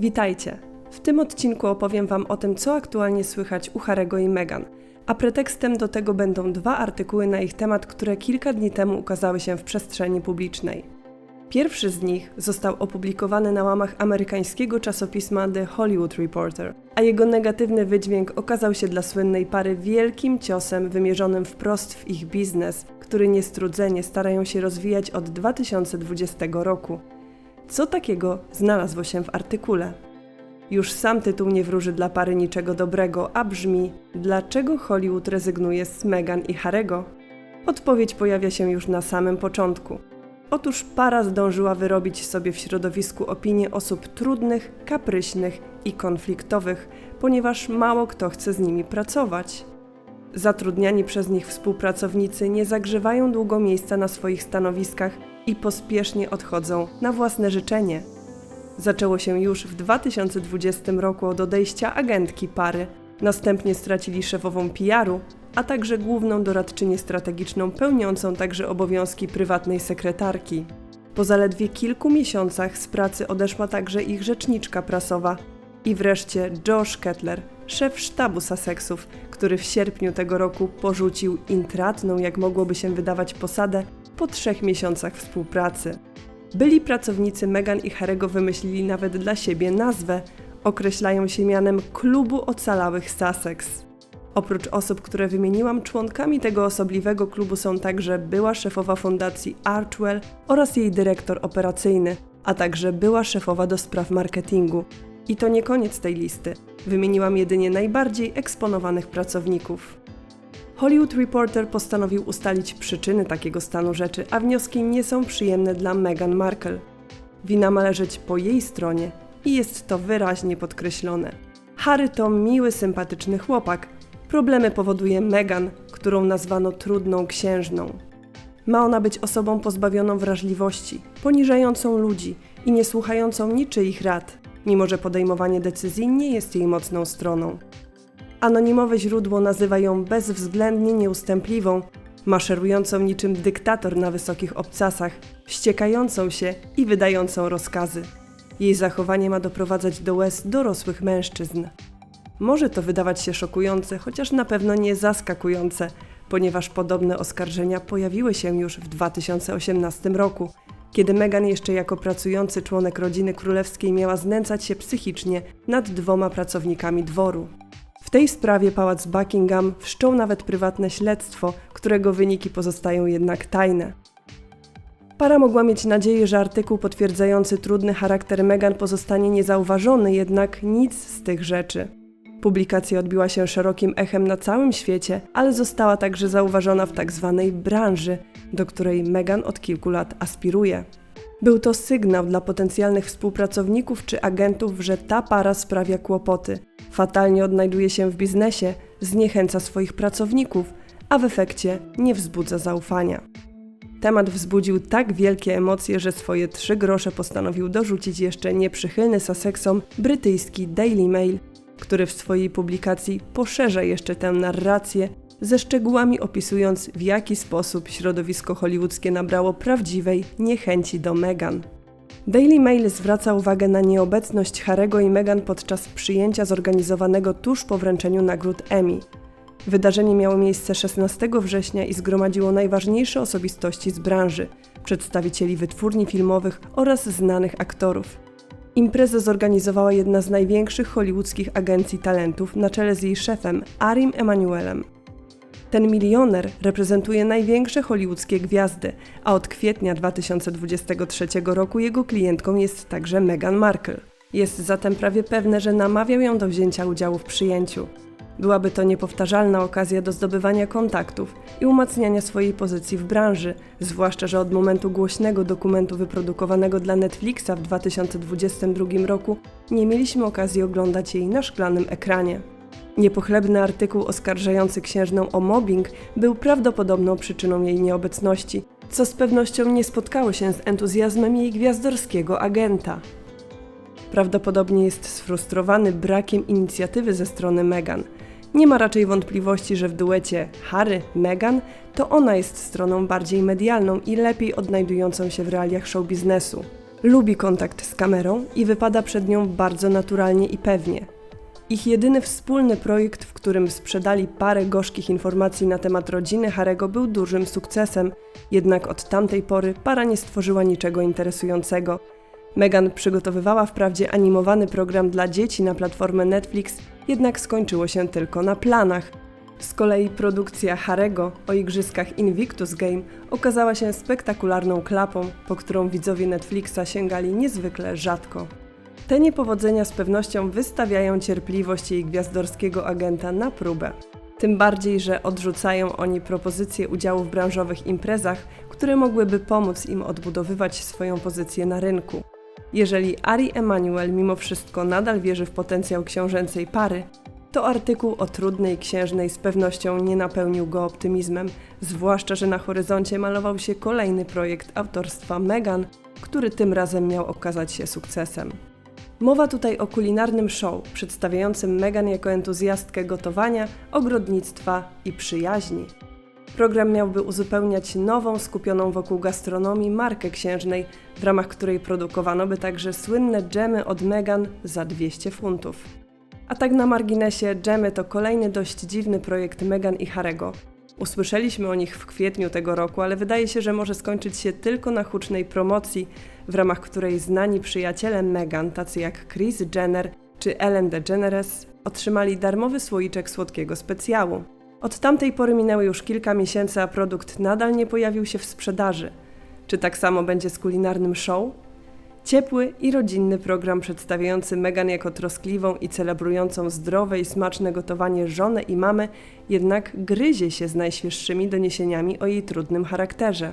Witajcie! W tym odcinku opowiem Wam o tym, co aktualnie słychać u Harego i Meghan, a pretekstem do tego będą dwa artykuły na ich temat, które kilka dni temu ukazały się w przestrzeni publicznej. Pierwszy z nich został opublikowany na łamach amerykańskiego czasopisma The Hollywood Reporter, a jego negatywny wydźwięk okazał się dla słynnej pary wielkim ciosem wymierzonym wprost w ich biznes, który niestrudzenie starają się rozwijać od 2020 roku. Co takiego znalazło się w artykule? Już sam tytuł nie wróży dla pary niczego dobrego, a brzmi: Dlaczego Hollywood rezygnuje z Meghan i Harego? Odpowiedź pojawia się już na samym początku. Otóż para zdążyła wyrobić sobie w środowisku opinię osób trudnych, kapryśnych i konfliktowych, ponieważ mało kto chce z nimi pracować. Zatrudniani przez nich współpracownicy nie zagrzewają długo miejsca na swoich stanowiskach i pospiesznie odchodzą na własne życzenie. Zaczęło się już w 2020 roku od odejścia agentki pary. Następnie stracili szefową PR-u, a także główną doradczynię strategiczną pełniącą także obowiązki prywatnej sekretarki. Po zaledwie kilku miesiącach z pracy odeszła także ich rzeczniczka prasowa i wreszcie Josh Kettler, szef sztabu Sussexów, który w sierpniu tego roku porzucił intratną, jak mogłoby się wydawać, posadę po trzech miesiącach współpracy. Byli pracownicy Meghan i Harego wymyślili nawet dla siebie nazwę. Określają się mianem Klubu Ocalałych Sussex. Oprócz osób, które wymieniłam, członkami tego osobliwego klubu są także była szefowa fundacji Archwell oraz jej dyrektor operacyjny, a także była szefowa do spraw marketingu. I to nie koniec tej listy. Wymieniłam jedynie najbardziej eksponowanych pracowników. Hollywood Reporter postanowił ustalić przyczyny takiego stanu rzeczy, a wnioski nie są przyjemne dla Meghan Markle. Wina ma leżeć po jej stronie i jest to wyraźnie podkreślone. Harry to miły, sympatyczny chłopak. Problemy powoduje Meghan, którą nazwano trudną księżną. Ma ona być osobą pozbawioną wrażliwości, poniżającą ludzi i nie słuchającą niczyich rad, mimo że podejmowanie decyzji nie jest jej mocną stroną. Anonimowe źródło nazywa ją bezwzględnie nieustępliwą, maszerującą niczym dyktator na wysokich obcasach, wściekającą się i wydającą rozkazy. Jej zachowanie ma doprowadzać do łez dorosłych mężczyzn. Może to wydawać się szokujące, chociaż na pewno nie zaskakujące, ponieważ podobne oskarżenia pojawiły się już w 2018 roku, kiedy Meghan jeszcze jako pracujący członek rodziny królewskiej miała znęcać się psychicznie nad dwoma pracownikami dworu. W tej sprawie pałac Buckingham wszczął nawet prywatne śledztwo, którego wyniki pozostają jednak tajne. Para mogła mieć nadzieję, że artykuł potwierdzający trudny charakter Meghan pozostanie niezauważony, jednak nic z tych rzeczy. Publikacja odbiła się szerokim echem na całym świecie, ale została także zauważona w tak zwanej branży, do której Meghan od kilku lat aspiruje. Był to sygnał dla potencjalnych współpracowników czy agentów, że ta para sprawia kłopoty. Fatalnie odnajduje się w biznesie, zniechęca swoich pracowników, a w efekcie nie wzbudza zaufania. Temat wzbudził tak wielkie emocje, że swoje trzy grosze postanowił dorzucić jeszcze nieprzychylny Sussexom brytyjski Daily Mail, który w swojej publikacji poszerza jeszcze tę narrację ze szczegółami opisując, w jaki sposób środowisko hollywoodzkie nabrało prawdziwej niechęci do Meghan. Daily Mail zwraca uwagę na nieobecność Harego i Meghan podczas przyjęcia zorganizowanego tuż po wręczeniu nagród Emmy. Wydarzenie miało miejsce 16 września i zgromadziło najważniejsze osobistości z branży, przedstawicieli wytwórni filmowych oraz znanych aktorów. Imprezę zorganizowała jedna z największych hollywoodzkich agencji talentów na czele z jej szefem Arim Emanuelem. Ten milioner reprezentuje największe hollywoodzkie gwiazdy, a od kwietnia 2023 roku jego klientką jest także Meghan Markle. Jest zatem prawie pewne, że namawiał ją do wzięcia udziału w przyjęciu. Byłaby to niepowtarzalna okazja do zdobywania kontaktów i umacniania swojej pozycji w branży, zwłaszcza że od momentu głośnego dokumentu wyprodukowanego dla Netflixa w 2022 roku nie mieliśmy okazji oglądać jej na szklanym ekranie. Niepochlebny artykuł oskarżający księżną o mobbing był prawdopodobną przyczyną jej nieobecności, co z pewnością nie spotkało się z entuzjazmem jej gwiazdorskiego agenta. Prawdopodobnie jest sfrustrowany brakiem inicjatywy ze strony Meghan. Nie ma raczej wątpliwości, że w duecie Harry-Meghan to ona jest stroną bardziej medialną i lepiej odnajdującą się w realiach show biznesu. Lubi kontakt z kamerą i wypada przed nią bardzo naturalnie i pewnie. Ich jedyny wspólny projekt, w którym sprzedali parę gorzkich informacji na temat rodziny Harego, był dużym sukcesem, jednak od tamtej pory para nie stworzyła niczego interesującego. Megan przygotowywała wprawdzie animowany program dla dzieci na platformę Netflix, jednak skończyło się tylko na planach. Z kolei produkcja Harego o igrzyskach Invictus Game okazała się spektakularną klapą, po którą widzowie Netflixa sięgali niezwykle rzadko. Te niepowodzenia z pewnością wystawiają cierpliwość jej gwiazdorskiego agenta na próbę. Tym bardziej, że odrzucają oni propozycje udziału w branżowych imprezach, które mogłyby pomóc im odbudowywać swoją pozycję na rynku. Jeżeli Ari Emanuel mimo wszystko nadal wierzy w potencjał książęcej pary, to artykuł o trudnej księżnej z pewnością nie napełnił go optymizmem, zwłaszcza, że na horyzoncie malował się kolejny projekt autorstwa Meghan, który tym razem miał okazać się sukcesem. Mowa tutaj o kulinarnym show przedstawiającym Meghan jako entuzjastkę gotowania, ogrodnictwa i przyjaźni. Program miałby uzupełniać nową, skupioną wokół gastronomii markę księżnej, w ramach której produkowano by także słynne dżemy od Meghan za 200 funtów. A tak na marginesie, dżemy to kolejny dość dziwny projekt Meghan i Harego. Usłyszeliśmy o nich w kwietniu tego roku, ale wydaje się, że może skończyć się tylko na hucznej promocji, w ramach której znani przyjaciele Meghan, tacy jak Kris Jenner czy Ellen DeGeneres, otrzymali darmowy słoiczek słodkiego specjału. Od tamtej pory minęły już kilka miesięcy, a produkt nadal nie pojawił się w sprzedaży. Czy tak samo będzie z kulinarnym show? Ciepły i rodzinny program przedstawiający Megan jako troskliwą i celebrującą zdrowe i smaczne gotowanie żonę i mamę, jednak gryzie się z najświeższymi doniesieniami o jej trudnym charakterze.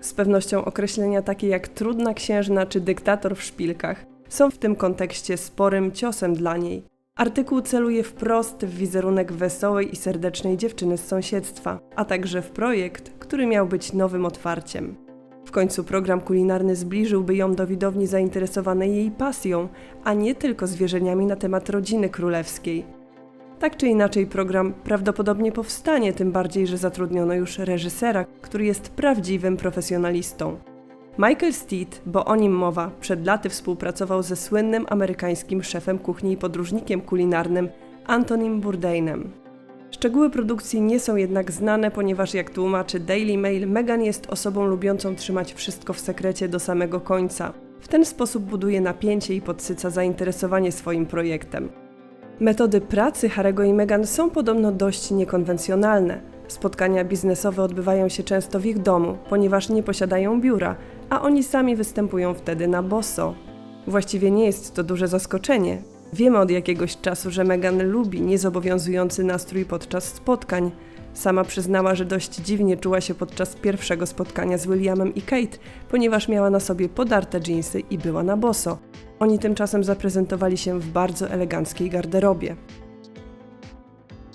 Z pewnością określenia takie jak trudna księżna czy dyktator w szpilkach są w tym kontekście sporym ciosem dla niej. Artykuł celuje wprost w wizerunek wesołej i serdecznej dziewczyny z sąsiedztwa, a także w projekt, który miał być nowym otwarciem. W końcu program kulinarny zbliżyłby ją do widowni zainteresowanej jej pasją, a nie tylko zwierzeniami na temat rodziny królewskiej. Tak czy inaczej, program prawdopodobnie powstanie, tym bardziej, że zatrudniono już reżysera, który jest prawdziwym profesjonalistą. Michael Steed, bo o nim mowa, przed laty współpracował ze słynnym amerykańskim szefem kuchni i podróżnikiem kulinarnym Antonim Bourdainem. Szczegóły produkcji nie są jednak znane, ponieważ jak tłumaczy Daily Mail, Meghan jest osobą lubiącą trzymać wszystko w sekrecie do samego końca. W ten sposób buduje napięcie i podsyca zainteresowanie swoim projektem. Metody pracy Harego i Meghan są podobno dość niekonwencjonalne. Spotkania biznesowe odbywają się często w ich domu, ponieważ nie posiadają biura, a oni sami występują wtedy na boso. Właściwie nie jest to duże zaskoczenie. Wiemy od jakiegoś czasu, że Meghan lubi niezobowiązujący nastrój podczas spotkań. Sama przyznała, że dość dziwnie czuła się podczas pierwszego spotkania z Williamem i Kate, ponieważ miała na sobie podarte dżinsy i była na boso. Oni tymczasem zaprezentowali się w bardzo eleganckiej garderobie.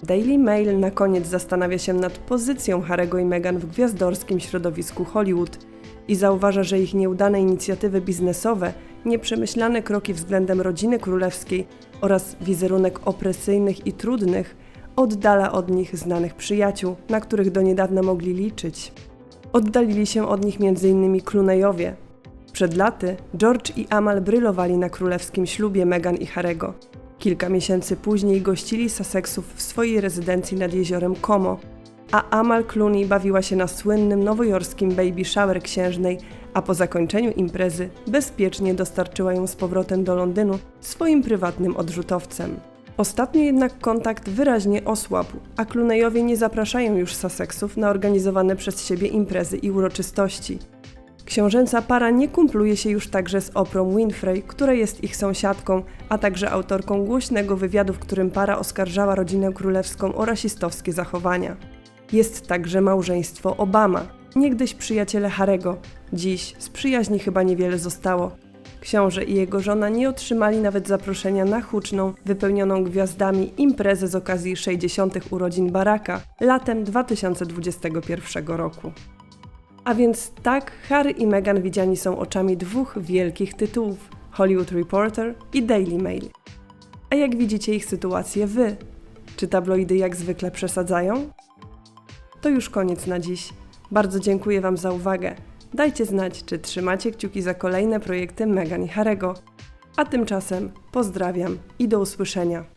Daily Mail na koniec zastanawia się nad pozycją Harego i Meghan w gwiazdorskim środowisku Hollywood i zauważa, że ich nieudane inicjatywy biznesowe, nieprzemyślane kroki względem rodziny królewskiej oraz wizerunek opresyjnych i trudnych oddala od nich znanych przyjaciół, na których do niedawna mogli liczyć. Oddalili się od nich m.in. Cluneyowie. Przed laty George i Amal brylowali na królewskim ślubie Meghan i Harego. Kilka miesięcy później gościli Sussexów w swojej rezydencji nad jeziorem Como, a Amal Clooney bawiła się na słynnym nowojorskim baby shower księżnej, a po zakończeniu imprezy bezpiecznie dostarczyła ją z powrotem do Londynu swoim prywatnym odrzutowcem. Ostatnio jednak kontakt wyraźnie osłabł, a Clooneyowie nie zapraszają już Sussexów na organizowane przez siebie imprezy i uroczystości. Książęca para nie kumpluje się już także z Oprą Winfrey, która jest ich sąsiadką, a także autorką głośnego wywiadu, w którym para oskarżała rodzinę królewską o rasistowskie zachowania. Jest także małżeństwo Obama, niegdyś przyjaciele Harego. Dziś z przyjaźni chyba niewiele zostało. Książę i jego żona nie otrzymali nawet zaproszenia na huczną, wypełnioną gwiazdami imprezę z okazji 60. urodzin Baracka latem 2021 roku. A więc tak, Harry i Meghan widziani są oczami dwóch wielkich tytułów Hollywood Reporter i Daily Mail. A jak widzicie ich sytuację wy? Czy tabloidy jak zwykle przesadzają? To już koniec na dziś. Bardzo dziękuję Wam za uwagę. Dajcie znać, czy trzymacie kciuki za kolejne projekty Megan i Harego. A tymczasem pozdrawiam i do usłyszenia.